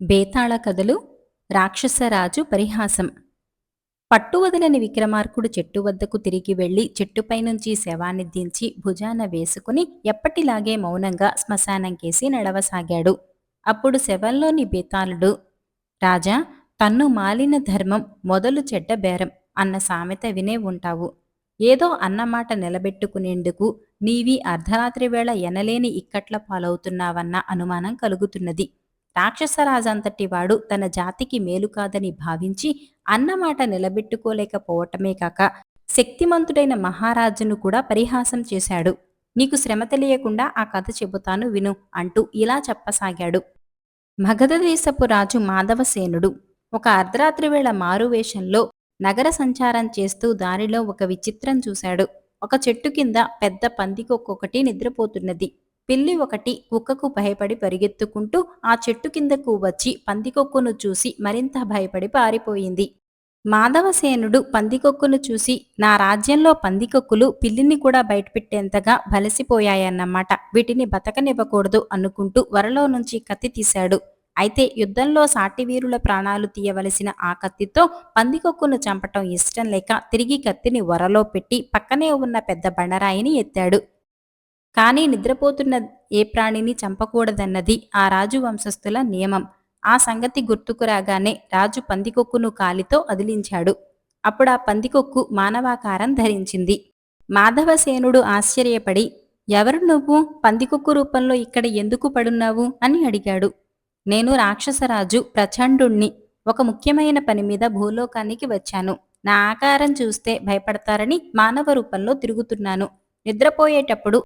బేతాళ కథలు రాక్షసరాజు పరిహాసం. పట్టువదలని విక్రమార్కుడు చెట్టు వద్దకు తిరిగి వెళ్ళి చెట్టుపై నుంచి శవాన్ని దించి భుజాన వేసుకుని ఎప్పటిలాగే మౌనంగా శ్మశానంకేసి నడవసాగాడు. అప్పుడు శవంలోని బేతాళుడు రాజా తన్ను మాలిన ధర్మం మొదలు చెడ్డ బేరం అన్న సామెత వినే ఉంటావు. ఏదో అన్నమాట నిలబెట్టుకునేందుకు నీవి అర్ధరాత్రి వేళ ఎనలేని ఇక్కట్ల పాలవుతున్నావన్న అనుమానం కలుగుతున్నది. రాక్షసరాజంతటి వాడు తన జాతికి మేలు కాదని భావించి అన్నమాట నిలబెట్టుకోలేకపోవటమే కాక శక్తిమంతుడైన మహారాజును కూడా పరిహాసం చేశాడు. నీకు శ్రమ తెలియకుండా ఆ కథ చెబుతాను విను అంటూ ఇలా చెప్పసాగాడు. మగధదేశపు రాజు మాధవసేనుడు ఒక అర్ధరాత్రి వేళ మారువేషంలో నగర సంచారం చేస్తూ దారిలో ఒక విచిత్రం చూశాడు. ఒక చెట్టు కింద పెద్ద పందికొక్కొక్కటి నిద్రపోతున్నది. పిల్లి ఒకటి కుక్కకు భయపడి పరిగెత్తుకుంటూ ఆ చెట్టు కిందకు వచ్చి పందికొక్కును చూసి మరింత భయపడి పారిపోయింది. మాధవసేనుడు పందికొక్కును చూసి నా రాజ్యంలో పందికొక్కులు పిల్లిని కూడా బయటపెట్టేంతగా బలసిపోయాయన్నమాట. వీటిని బతకనివ్వకూడదు అనుకుంటూ వరలో నుంచి కత్తి తీశాడు. అయితే యుద్ధంలో సాటివీరుల ప్రాణాలు తీయవలసిన ఆ కత్తితో పందికొక్కును చంపటం ఇష్టం లేక తిరిగి కత్తిని వరలో పెట్టి పక్కనే ఉన్న పెద్ద బండరాయిని ఎత్తాడు. కానీ నిద్రపోతున్న ఏ ప్రాణిని చంపకూడదన్నది ఆ రాజు వంశస్థుల నియమం. ఆ సంగతి గుర్తుకు రాగానే రాజు పందికొక్కును కాలితో అదిలించాడు. అప్పుడు ఆ పందికొక్కు మానవాకారం ధరించింది. మాధవసేనుడు ఆశ్చర్యపడి ఎవరు నువ్వు? పందికొక్కు రూపంలో ఇక్కడ ఎందుకు పడున్నావు? అని అడిగాడు. నేను రాక్షసరాజు ప్రచండుణ్ణి. ఒక ముఖ్యమైన పని మీద భూలోకానికి వచ్చాను. నా ఆకారం చూస్తే భయపడతారని మానవ రూపంలో తిరుగుతున్నాను. నిద్రపోయేటప్పుడు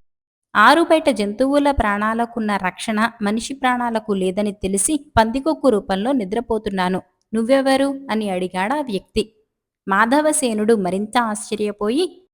ఆరు బయట జంతువుల ప్రాణాలకున్న రక్షణ మనిషి ప్రాణాలకు లేదని తెలిసి పందికొక్కు రూపంలో నిద్రపోతున్నాను. నువ్వెవరు? అని అడిగాడా వ్యక్తి. మాధవసేనుడు మరింత ఆశ్చర్యపోయి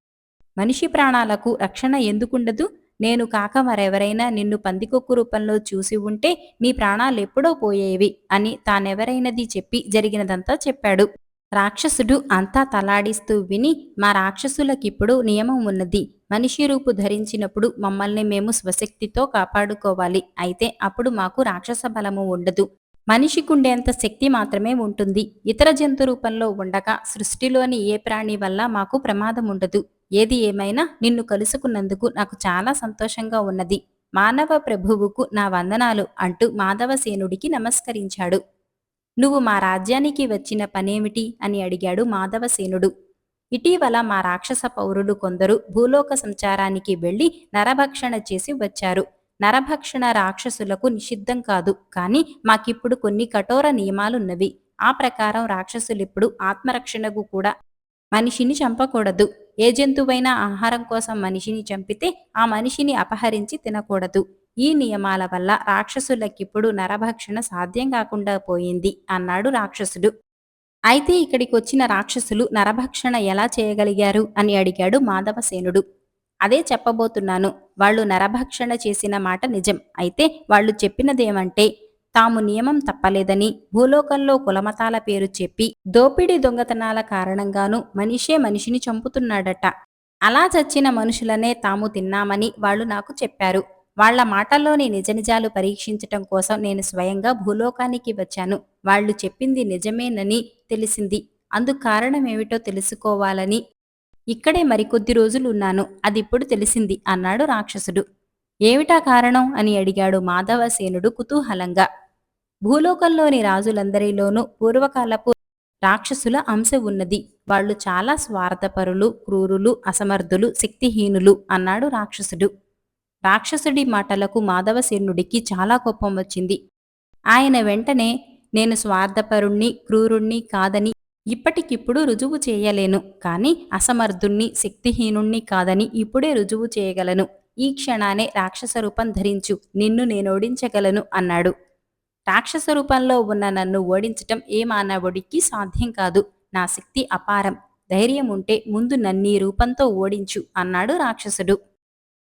మనిషి ప్రాణాలకు రక్షణ ఎందుకుండదు? నేను కాక మరెవరైనా నిన్ను పందికొక్కు రూపంలో చూసి ఉంటే నీ ప్రాణాలు ఎప్పుడో పోయేవి అని తానెవరైనది చెప్పి జరిగినదంతా చెప్పాడు. రాక్షసుడు అంతా తలాడిస్తూ విని మా రాక్షసులకిప్పుడు నియమం ఉన్నది. మనిషి రూపు ధరించినప్పుడు మమ్మల్ని మేము స్వశక్తితో కాపాడుకోవాలి. అయితే అప్పుడు మాకు రాక్షస బలము ఉండదు. మనిషికుండేంత శక్తి మాత్రమే ఉంటుంది. ఇతర జంతు రూపంలో ఉండగా సృష్టిలోని ఏ ప్రాణి వల్ల మాకు ప్రమాదం ఉండదు. ఏది ఏమైనా నిన్ను కలుసుకున్నందుకు నాకు చాలా సంతోషంగా ఉన్నది. మానవ ప్రభువుకు నా వందనాలు అంటూ మాధవసేనుడికి నమస్కరించాడు. నువ్వు మా రాజ్యానికి వచ్చిన పనేమిటి? అని అడిగాడు మాధవసేనుడు. ఇటీవల మా రాక్షస పౌరులు కొందరు భూలోక సంచారానికి వెళ్ళి నరభక్షణ చేసి వచ్చారు. నరభక్షణ రాక్షసులకు నిషిద్ధం కాదు కానీ మాకిప్పుడు కొన్ని కఠోర నియమాలున్నవి. ఆ ప్రకారం రాక్షసులిప్పుడు ఆత్మరక్షణకు కూడా మనిషిని చంపకూడదు. ఏ జంతువైనా ఆహారం కోసం మనిషిని చంపితే ఆ మనిషిని అపహరించి తినకూడదు. ఈ నియమాల వల్ల రాక్షసులకిప్పుడు నరభక్షణ సాధ్యం కాకుండా పోయింది అన్నాడు రాక్షసుడు. అయితే ఇక్కడికి వచ్చిన రాక్షసులు నరభక్షణ ఎలా చేయగలిగారు అని అడిగాడు మాధవసేనుడు. అదే చెప్పబోతున్నాను వాళ్ళు నరభక్షణ చేసిన మాట నిజం. అయితే వాళ్ళు చెప్పినదేమంటే తాము నియమం తప్పలేదని భూలోకంలో కులమతాల పేరు చెప్పి దోపిడీ దొంగతనాల కారణంగాను మనిషే మనిషిని చంపుతున్నాడట. అలా చచ్చిన మనుషులనే తాము తిన్నామని వాళ్ళు నాకు చెప్పారు. వాళ్ళ మాటల్లోని నిజ నిజాలు పరీక్షించటం కోసం నేను స్వయంగా భూలోకానికి వచ్చాను. వాళ్ళు చెప్పింది నిజమేనని తెలిసింది. అందుకు కారణమేమిటో తెలుసుకోవాలని ఇక్కడే మరికొద్ది రోజులు ఉన్నాను. అది ఇప్పుడు తెలిసింది అన్నాడు రాక్షసుడు. ఏమిటా కారణం? అని అడిగాడు మాధవసేనుడు కుతూహలంగా. భూలోకంలోని రాజులందరిలోనూ పూర్వకాలపు రాక్షసుల అంశ ఉన్నది. వాళ్ళు చాలా స్వార్థపరులు క్రూరులు అసమర్థులు శక్తిహీనులు అన్నాడు రాక్షసుడు. రాక్షసుడి మాటలకు మాధవశీర్ణుడికి చాలా కోపం వచ్చింది. ఆయన వెంటనే నేను స్వార్థపరుణ్ణి క్రూరుణ్ణి కాదని ఇప్పటికిప్పుడు రుజువు చేయలేను. కానీ అసమర్థుణ్ణి శక్తిహీనుణ్ణి కాదని ఇప్పుడే రుజువు చేయగలను. ఈ క్షణానే రాక్షస రూపం ధరించు. నిన్ను నేను ఓడించగలను అన్నాడు. రాక్షస రూపంలో ఉన్న నన్ను ఓడించటం ఏ మానవుడికి సాధ్యం కాదు. నా శక్తి అపారం. ధైర్యం ఉంటే ముందు నన్నీ రూపంతో ఓడించు అన్నాడు రాక్షసుడు.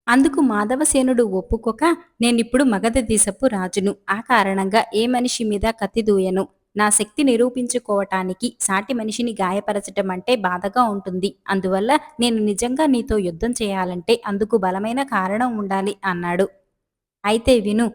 అందుకు మాధవసేనుడు ఒప్పుకోక నేనిప్పుడు మగధ దేశపు రాజును. ఆ కారణంగా ఏ మనిషి మీద కత్తి దూయను? నా శక్తి నిరూపించుకోవటానికి సాటి మనిషిని గాయపరచటం అంటే బాధగా ఉంటుంది. అందువల్ల నేను నిజంగా నీతో యుద్ధం చేయాలంటే అందుకు బలమైన కారణం ఉండాలి అన్నాడు. అయితే విను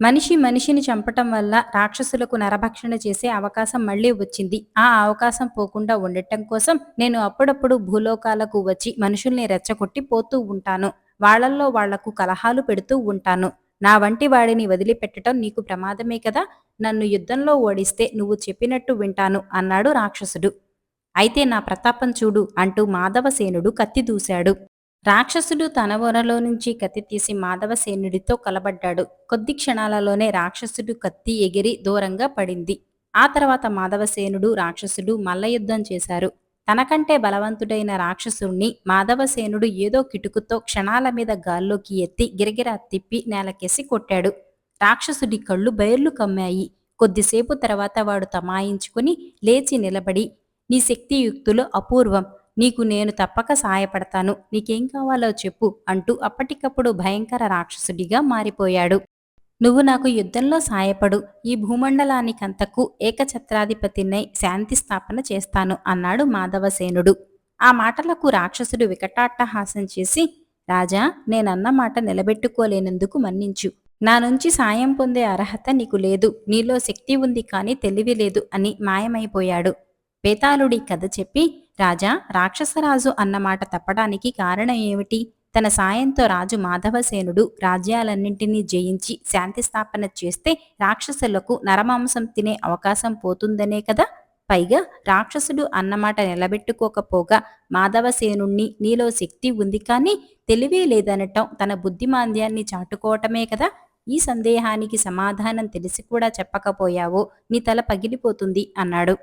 మనిషి మనిషిని చంపటం వల్ల రాక్షసులకు నరభక్షణ చేసే అవకాశం మళ్ళీ వచ్చింది. ఆ అవకాశం పోకుండా ఉండటం కోసం నేను అప్పుడప్పుడు భూలోకాలకు వచ్చి మనుషుల్ని రెచ్చగొట్టి పోతూ ఉంటాను. వాళ్ళల్లో వాళ్ళకు కలహాలు పెడుతూ ఉంటాను. నా వంటి వాడిని వదిలిపెట్టడం నీకు ప్రమాదమే కదా? నన్ను యుద్ధంలో ఓడిస్తే నువ్వు చెప్పినట్టు వింటాను అన్నాడు రాక్షసుడు. అయితే నా ప్రతాపం చూడు అంటూ మాధవసేనుడు కత్తి దూశాడు. రాక్షసుడు తన వరలో నుంచి కత్తి తీసి మాధవసేనుడితో కలబడ్డాడు. కొద్ది క్షణాలలోనే రాక్షసుడు కత్తి ఎగిరి దూరంగా పడింది. ఆ తర్వాత మాధవసేనుడు రాక్షసుడు మల్లయుద్ధం చేశారు. తనకంటే బలవంతుడైన రాక్షసుణ్ణి మాధవసేనుడు ఏదో కిటుకుతో క్షణాల మీద గాల్లోకి ఎత్తి గిరగిరా తిప్పి నేలకేసి కొట్టాడు. రాక్షసుడి కళ్ళు బయర్లు కమ్మాయి. కొద్దిసేపు తర్వాత వాడు తమాయించుకుని లేచి నిలబడి నీ శక్తియుక్తులు అపూర్వం. నీకు నేను తప్పక సాయపడతాను నీకేం కావాలో చెప్పు అంటూ అప్పటికప్పుడు భయంకర రాక్షసుడిగా మారిపోయాడు. నువ్వు నాకు యుద్ధంలో సాయపడు. ఈ భూమండలానికంతకు ఏకఛత్రాధిపతినై శాంతి స్థాపన చేస్తాను అన్నాడు మాధవసేనుడు. ఆ మాటలకు రాక్షసుడు వికటాట్టహాసం చేసి రాజా నేనన్న మాట నిలబెట్టుకోలేనందుకు మన్నించు. నా నుంచి సాయం పొందే అర్హత నీకు లేదు. నీలో శక్తి ఉంది కానీ తెలివి లేదు అని మాయమైపోయాడు. పేతాళుడి కథ చెప్పి రాజా రాక్షసరాజు అన్నమాట తప్పడానికి కారణం ఏమిటి? తన సాయంతో రాజు మాధవసేనుడు రాజ్యాలన్నింటినీ జయించి శాంతి స్థాపన చేస్తే రాక్షసులకు నరమాంసం తినే అవకాశం పోతుందనే కదా? పైగా రాక్షసుడు అన్నమాట నిలబెట్టుకోకపోగా మాధవసేనుణ్ణి నీలో శక్తి ఉంది కానీ తెలివే లేదనటం తన బుద్ధిమాంద్యాన్ని చాటుకోవటమే కదా? ఈ సందేహానికి సమాధానం తెలిసి కూడా చెప్పకపోయావో నీ తల పగిలిపోతుంది అన్నాడు.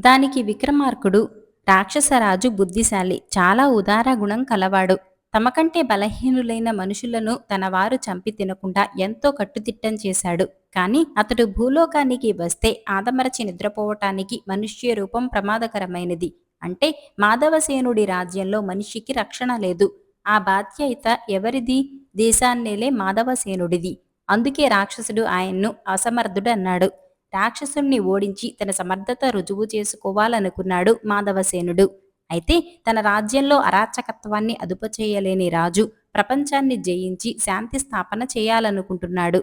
దానికి విక్రమార్కుడు రాక్షసరాజు బుద్ధిశాలి చాలా ఉదార గుణం కలవాడు. తమకంటే బలహీనులైన మనుషులను తన వారు చంపి తినకుండా ఎంతో కట్టుదిట్టం చేశాడు. కానీ అతడు భూలోకానికి వస్తే ఆదమరచి నిద్రపోవటానికి మనుష్య రూపం ప్రమాదకరమైనది. అంటే మాధవసేనుడి రాజ్యంలో మనిషికి రక్షణ లేదు. ఆ బాధ్యత ఎవరిది? దేశాన్నేలే మాధవసేనుడిది. అందుకే రాక్షసుడు ఆయన్ను అసమర్థుడు అన్నాడు రాక్షసుణ్ణి ఓడించి తన సమర్థత రుజువు చేసుకోవాలనుకున్నాడు మాధవసేనుడు. అయితే తన రాజ్యంలో అరాచకత్వాన్ని అదుపు చేయలేని రాజు ప్రపంచాన్ని జయించి శాంతి స్థాపన చేయాలనుకుంటున్నాడు.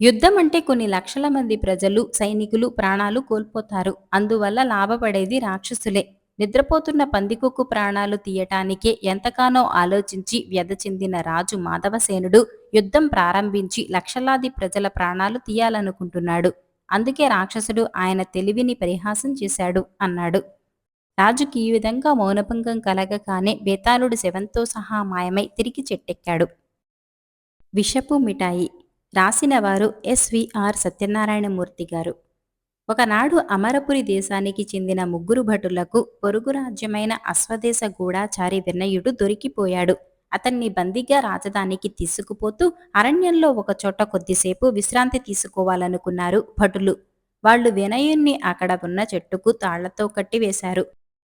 యుద్ధం అంటే కొన్ని లక్షల మంది ప్రజలు సైనికులు ప్రాణాలు కోల్పోతారు. అందువల్ల లాభపడేది రాక్షసులే. నిద్రపోతున్న పందికొక్కు ప్రాణాలు తీయటానికే ఎంతగానో ఆలోచించి వ్యధ చెందిన రాజు మాధవసేనుడు యుద్ధం ప్రారంభించి లక్షలాది ప్రజల ప్రాణాలు తీయాలనుకుంటున్నాడు. అందుకే రాక్షసుడు ఆయన తెలివిని పరిహాసం చేశాడు అన్నాడు. రాజుకి ఈ విధంగా మౌనభంగం కలగగానే బేతాళుడు శవంతో సహా మాయమై తిరిగి చెట్టెక్కాడు. విషపు మిఠాయి రాసినవారు ఎస్విఆర్ సత్యనారాయణమూర్తి గారు. ఒకనాడు అమరపురి దేశానికి చెందిన ముగ్గురు భటులకు పొరుగు రాజ్యమైన అశ్వదేశ గూఢాచారి వినయుడు దొరికిపోయాడు. అతన్ని బందీగా రాజధానికి తీసుకుపోతూ అరణ్యంలో ఒకచోట కొద్దిసేపు విశ్రాంతి తీసుకోవాలనుకున్నారు భటులు. వాళ్ళు వినయుణ్ణి అక్కడ ఉన్న చెట్టుకు తాళ్ళతో కట్టివేశారు.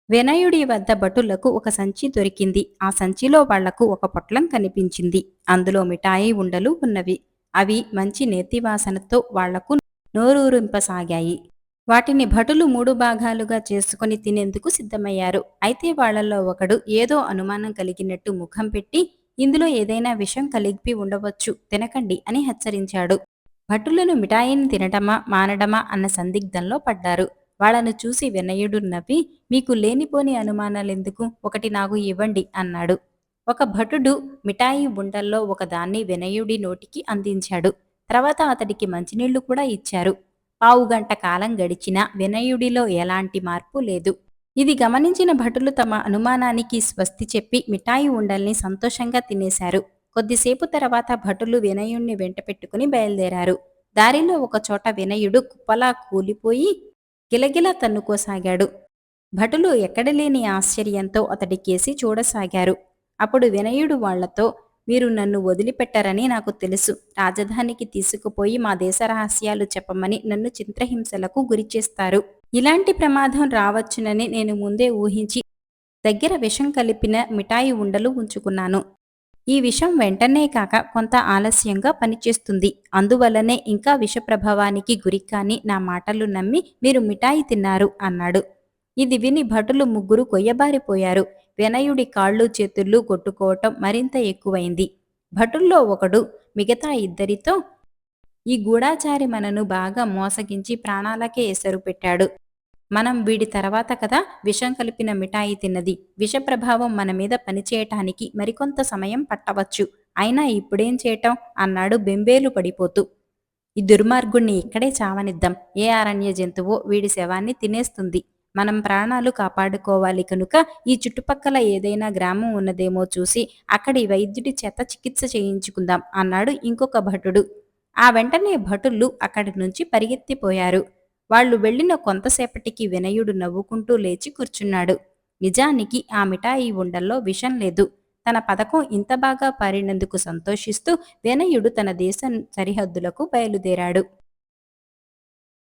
వినయుడి వద్ద భటులకు ఒక సంచి దొరికింది. ఆ సంచిలో వాళ్ళకు ఒక పొట్లం కనిపించింది. అందులో మిఠాయి ఉండలు ఉన్నవి. అవి మంచి నేతివాసనతో వాళ్ళకు నోరూరింపసాగాయి. వాటిని భటులు మూడు భాగాలుగా చేసుకుని తినేందుకు సిద్ధమయ్యారు. అయితే వాళ్ళలో ఒకడు ఏదో అనుమానం కలిగినట్టు ముఖం పెట్టి ఇందులో ఏదైనా విషం కలిపి ఉండవచ్చు తినకండి అని హెచ్చరించాడు. భటులను మిఠాయిని తినటమా మానడమా అన్న సందిగ్ధంలో పడ్డారు. వాళ్ళను చూసి వినయుడు నవ్వి మీకు లేనిపోని అనుమానాలెందుకు? ఒకటి నాకు ఇవ్వండి అన్నాడు. ఒక భటుడు మిఠాయి ఉండల్లో ఒకదాన్ని వినయుడి నోటికి అందించాడు. తర్వాత అతడికి మంచినీళ్ళు కూడా ఇచ్చారు. పావుగంట కాలం గడిచినా వినయుడిలో ఎలాంటి మార్పు లేదు. ఇది గమనించిన భటులు తమ అనుమానానికి స్వస్తి చెప్పి మిఠాయి ఉండల్ని సంతోషంగా తినేశారు. కొద్దిసేపు తర్వాత భటులు వినయుణ్ణి వెంట పెట్టుకుని బయలుదేరారు. దారిలో ఒకచోట వినయుడు కుప్పలా కూలిపోయి గిలగిలా తన్నుకోసాగాడు. భటులు ఎక్కడలేని ఆశ్చర్యంతో అతడి కేసి చూడసాగారు. అప్పుడు వినయుడు వాళ్ళతో మీరు నన్ను వదిలిపెట్టరని నాకు తెలుసు. రాజధానికి తీసుకుపోయి మా దేశ రహస్యాలు చెప్పమని నన్ను చిత్రహింసలకు గురిచేస్తారు. ఇలాంటి ప్రమాదం రావచ్చునని నేను ముందే ఊహించి దగ్గర విషం కలిపిన మిఠాయి ఉండలు ఉంచుకున్నాను. ఈ విషం వెంటనే కాక కొంత ఆలస్యంగా పనిచేస్తుంది. అందువల్లనే ఇంకా విష ప్రభావానికి గురికాని నా మాటలు నమ్మి మీరు మిఠాయి తిన్నారు అన్నాడు. ఇది విని భటులు ముగ్గురు కొయ్యబారిపోయారు. వినయుడి కాళ్ళు చేతుళ్ళు కొట్టుకోవటం మరింత ఎక్కువైంది. భటుల్లో ఒకడు మిగతా ఇద్దరితో ఈ గూఢాచారి మనను బాగా మోసగించి ప్రాణాలకే ఎసరు పెట్టాడు. మనం వీడి తర్వాత కదా విషం కలిపిన మిఠాయి తిన్నది. విష ప్రభావం మన మీద పనిచేయటానికి మరికొంత సమయం పట్టవచ్చు. అయినా ఇప్పుడేం చేయటం? అన్నాడు బెంబేలు పడిపోతూ. ఈ దుర్మార్గుణ్ణి ఇక్కడే చావనిద్దాం. ఏ అరణ్య జంతువో వీడి శవాన్ని తినేస్తుంది. మనం ప్రాణాలు కాపాడుకోవాలి కనుక ఈ చుట్టుపక్కల ఏదైనా గ్రామం ఉన్నదేమో చూసి అక్కడి వైద్యుడి చేత చికిత్స చేయించుకుందాం అన్నాడు ఇంకొక భటుడు. ఆ వెంటనే భటులు అక్కడి నుంచి పరిగెత్తిపోయారు. వాళ్ళు వెళ్ళిన కొంతసేపటికి వినయుడు నవ్వుకుంటూ లేచి కూర్చున్నాడు. నిజానికి ఆ మిఠాయి ఉండల్లో విషం లేదు. తన పథకం ఇంత బాగా పారినందుకు సంతోషిస్తూ వినయుడు తన దేశం సరిహద్దులకు బయలుదేరాడు.